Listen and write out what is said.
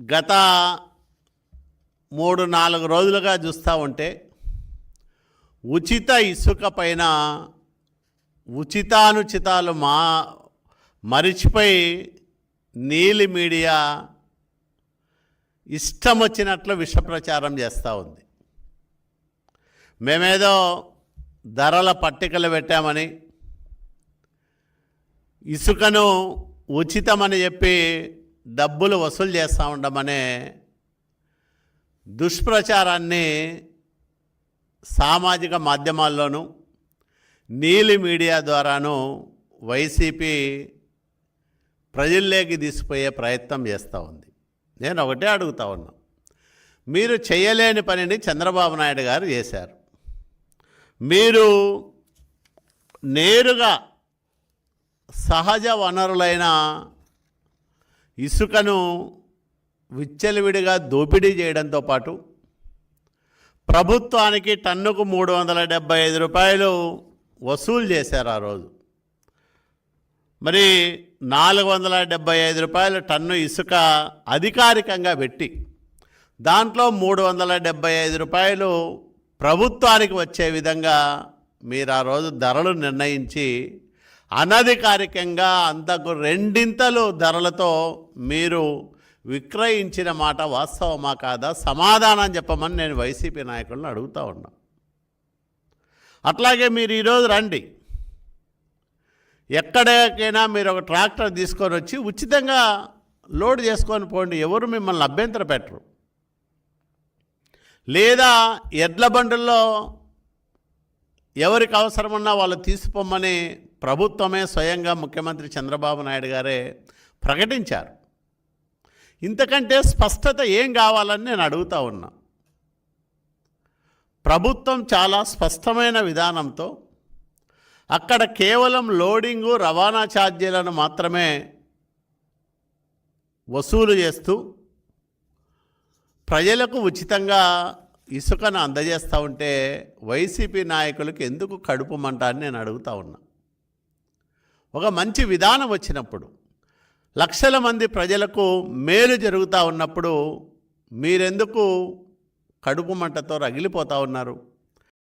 గత మూడు నాలుగు రోజులుగా చూస్తూ ఉంటే ఉచిత ఇసుక పైన ఉచితానుచితాలు మా మరిచిపోయి నీలి మీడియా ఇష్టం వచ్చినట్లు విషప్రచారం చేస్తూ ఉంది. మేమేదో ధరల పట్టికలు పెట్టామని ఇసుకను ఉచితమని చెప్పి డబ్బులు వసూలు చేస్తూ ఉండమనే దుష్ప్రచారాన్ని సామాజిక మాధ్యమాల్లోనూ నీలి మీడియా ద్వారాను వైసీపీ ప్రజల్లోకి తీసిపోయే ప్రయత్నం చేస్తూ ఉంది. నేను ఒకటే అడుగుతా ఉన్నా. మీరు చేయలేని పనిని చంద్రబాబు నాయుడు గారు చేశారు. మీరు నేరుగా సహజ వనరులైన ఇసుకను విచ్చలవిడిగా దోపిడీ చేయడంతో పాటు ప్రభుత్వానికి టన్నుకు మూడు వందల డెబ్బై ఐదు రూపాయలు వసూలు చేశారు ఆ రోజు. మరి నాలుగు వందల డెబ్బై ఐదు రూపాయల టన్ను ఇసుక అధికారికంగా పెట్టి దాంట్లో మూడు వందల డెబ్బై ఐదు రూపాయలు ప్రభుత్వానికి వచ్చే విధంగా మీరు ఆ రోజు ధరలు నిర్ణయించి అనధికారికంగా అంతకు రెండింతలు ధరలతో మీరు విక్రయించిన మాట వాస్తవమా కాదా? సమాధానం చెప్పమని నేను వైసీపీ నాయకులను అడుగుతా ఉన్నా. అట్లాగే మీరు ఈరోజు రండి. ఎక్కడికైనా మీరు ఒక ట్రాక్టర్ తీసుకొని వచ్చి ఉచితంగా లోడ్ చేసుకొని పోండి. ఎవరు మిమ్మల్ని అభ్యంతర పెట్టరు. లేదా ఎడ్ల బండుల్లో ఎవరికి అవసరమన్నా వాళ్ళు తీసుకుపోమని ప్రభుత్వమే స్వయంగా ముఖ్యమంత్రి చంద్రబాబు నాయుడు గారే ప్రకటించారు. ఇంతకంటే స్పష్టత ఏం కావాలని నేను అడుగుతా ఉన్నా. ప్రభుత్వం చాలా స్పష్టమైన విధానంతో అక్కడ కేవలం లోడింగు రవాణా ఛార్జీలను మాత్రమే వసూలు చేస్తూ ప్రజలకు ఉచితంగా ఇసుకను అందజేస్తూ ఉంటే వైసీపీ నాయకులకు ఎందుకు కడుపు మంట అని నేను అడుగుతా ఉన్నా. ఒక మంచి విధానం వచ్చినప్పుడు లక్షల మంది ప్రజలకు మేలు జరుగుతూ ఉన్నప్పుడు మీరెందుకు కడుపు మంటతో రగిలిపోతూ ఉన్నారు?